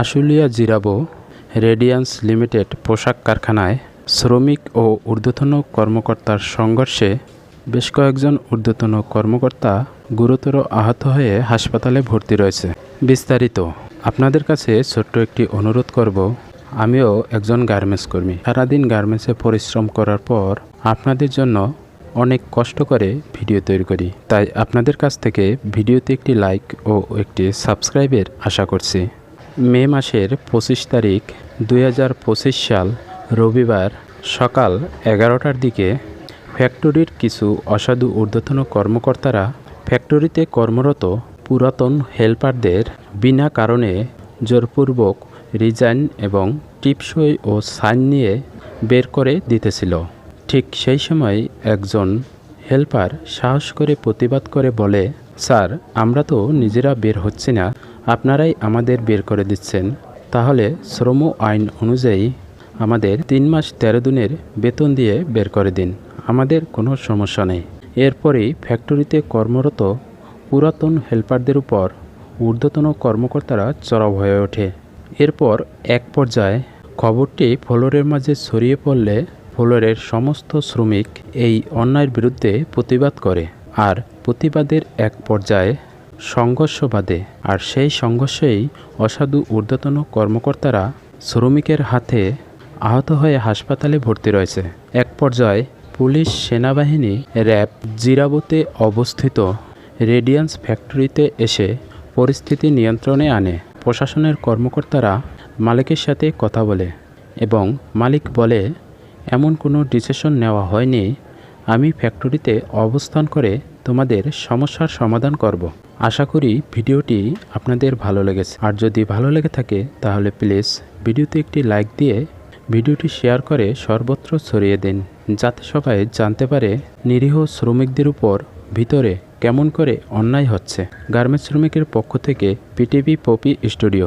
Ashulia Zirabo radiance limited পোশাক কারখানায় শ্রমিক ও ঊর্ধ্বতন কর্মকর্তার সংঘর্ষে বেশ কয়েকজন ঊর্ধ্বতন কর্মকর্তা গুরুতর আহত হয়ে হাসপাতালে ভর্তি রয়েছে। বিস্তারিত, আপনাদের কাছে ছোট্ট একটি অনুরোধ করব। আমিও একজন গার্মেন্টস কর্মী। সারাদিন গার্মেন্টসে পরিশ্রম করার পর আপনাদের জন্য অনেক কষ্ট করে ভিডিও তৈরি করি। তাই আপনাদের কাছ থেকে ভিডিওতে একটি লাইক ও একটি সাবস্ক্রাইবের আশা করছি। মে মাসের পঁচিশ তারিখ দু হাজার পঁচিশ সাল রবিবার সকাল এগারোটার দিকে ফ্যাক্টরির কিছু অসাধু ঊর্ধ্বতন কর্মকর্তারা ফ্যাক্টরিতে কর্মরত পুরাতন হেল্পারদের বিনা কারণে জোরপূর্বক রিজাইন এবং টিপসই ও সাইন নিয়ে বের করে দিতেছিল। ঠিক সেই সময় একজন হেল্পার সাহস করে প্রতিবাদ করে বলে, স্যার, আমরা তো নিজেরা বের হচ্ছি না। আপনারাই আমাদের বের করে দিচ্ছেন, তাহলে শ্রম আইন অনুযায়ী আমাদের তিন মাস তেরো দিনের বেতন দিয়ে বের করে দিন, আমাদের কোনো সমস্যা নেই। এরপরেই ফ্যাক্টরিতে কর্মরত পুরাতন হেল্পারদের উপর ঊর্ধ্বতন কর্মকর্তারা চড়াও হয়ে ওঠে। এরপর এক পর্যায়ে খবরটি ফ্লোরের মাঝে ছড়িয়ে পড়লে ফ্লোরের সমস্ত শ্রমিক এই অন্যায়ের বিরুদ্ধে প্রতিবাদ করে, আর প্রতিবাদের এক পর্যায়ে সংঘর্ষ আর সেই সংঘর্ষেই অসাধু ঊর্ধ্বতন কর্মকর্তারা শ্রমিকের হাতে আহত হয়ে হাসপাতালে ভর্তি রয়েছে। এক পর্যায়ে পুলিশ সেনাবাহিনী র্যাব জিরাবতে অবস্থিত রেডিয়ান্স ফ্যাক্টরিতে এসে পরিস্থিতি নিয়ন্ত্রণে আনে। প্রশাসনের কর্মকর্তারা মালিকের সাথে কথা বলে এবং মালিক বলে, এমন কোনো ডিসিশন নেওয়া হয়নি। আমি ফ্যাক্টরিতে অবস্থান করে তোমাদের সমস্যার সমাধান করব। আশা করি ভিডিওটি আপনাদের ভালো লেগেছে। আর যদি ভালো লেগে থাকে, তাহলে প্লিজ ভিডিওতে একটি লাইক দিয়ে ভিডিওটি শেয়ার করে সর্বত্র ছড়িয়ে দিন, যাতে সবাই জানতে পারে নিরীহ শ্রমিকদের উপর ভিতরে কেমন করে অন্যায় হচ্ছে। গার্মেন্টস শ্রমিকের পক্ষ থেকে পিটিভি পপি স্টুডিও।